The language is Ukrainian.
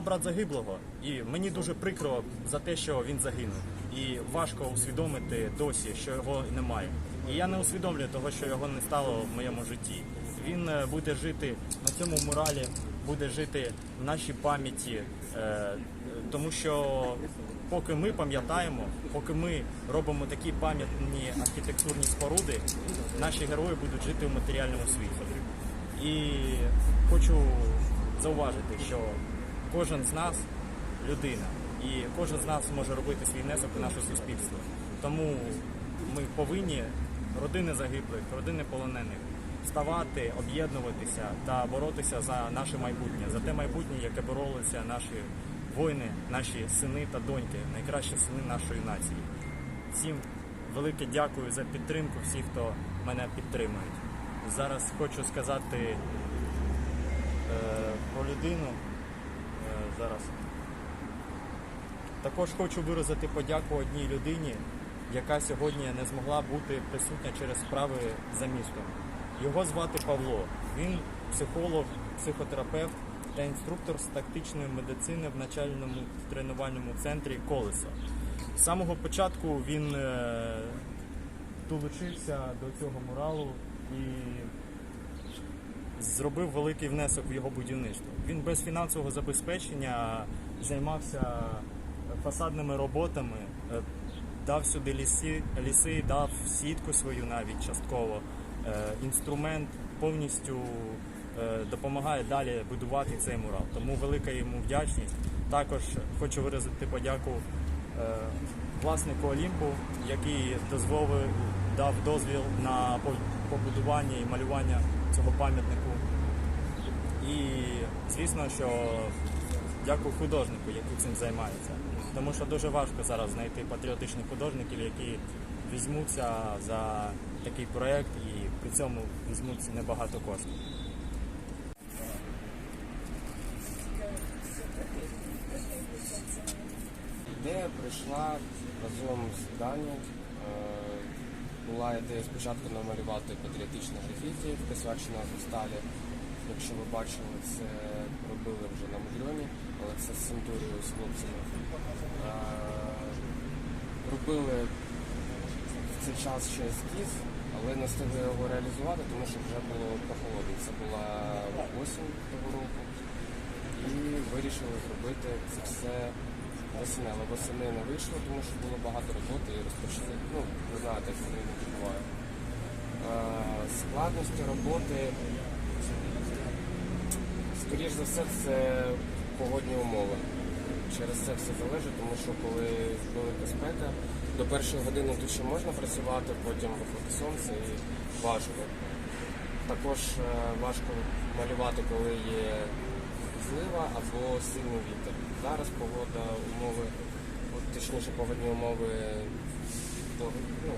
брат загиблого, і мені дуже прикро за те, що він загинув. І важко усвідомити досі, що його немає. І я не усвідомлюю того, що його не стало в моєму житті. Він е, буде жити на цьому муралі, буде жити в нашій пам'яті, е, тому що поки ми пам'ятаємо, поки ми робимо такі пам'ятні архітектурні споруди, наші герої будуть жити в матеріальному світі. І хочу зауважити, що кожен з нас людина, і кожен з нас може робити свій внесок у наше суспільство. Тому ми повинні родини загиблих, родини полонених вставати, об'єднуватися та боротися за наше майбутнє, за те майбутнє, яке боролися наші воїни, наші сини та доньки, найкращі сини нашої нації. Всім велике дякую за підтримку, всіх, хто мене підтримують. Зараз хочу сказати е, про людину. Зараз. Також хочу виразити подяку одній людині, яка сьогодні не змогла бути присутня через справи за містом. Його звати Павло. Він психолог, психотерапевт та інструктор з тактичної медицини в начальному тренувальному центрі Колесо. З самого початку він е, долучився до цього муралу і зробив великий внесок в його будівництво. Він без фінансового забезпечення займався фасадними роботами, е, дав сюди ліси, ліси, дав сітку свою навіть частково. Е, Інструмент повністю е, допомагає далі будувати цей мурал. Тому велика йому вдячність. Також хочу виразити подяку е, власнику Олімпу, який дозволив, дав дозвіл на побудування і малювання цього пам'ятнику. І звісно, що дякую художнику, який цим займається. Тому що дуже важко зараз знайти патріотичних художників, які візьмуться за такий проєкт і при цьому візьмуть небагато коштів. Ідея прийшла разом з Дані. Була ідея спочатку намалювати патріотичне графіті, присвячене Азовсталі. Якщо ви бачили, це робили вже на Мудрьоні, але це з Центурією з хлопцями. Е, Робили в цей час ще ескіз, але не встигли його реалізувати, тому що вже було прохолодно. Це була осінь того року. І вирішили зробити це все восени, але восени не вийшло, тому що було багато роботи і розпочали. Ну, ви знаєте, як вони не буває. Е, Складності роботи, скоріш за все, це погодні умови. Через це все залежить, тому що коли велика спека, до першої години тут ще можна працювати, потім виходить сонце і важко. Також е, важко малювати, коли є злива або сильний вітер. Зараз погода, умови, точніше погодні умови ну,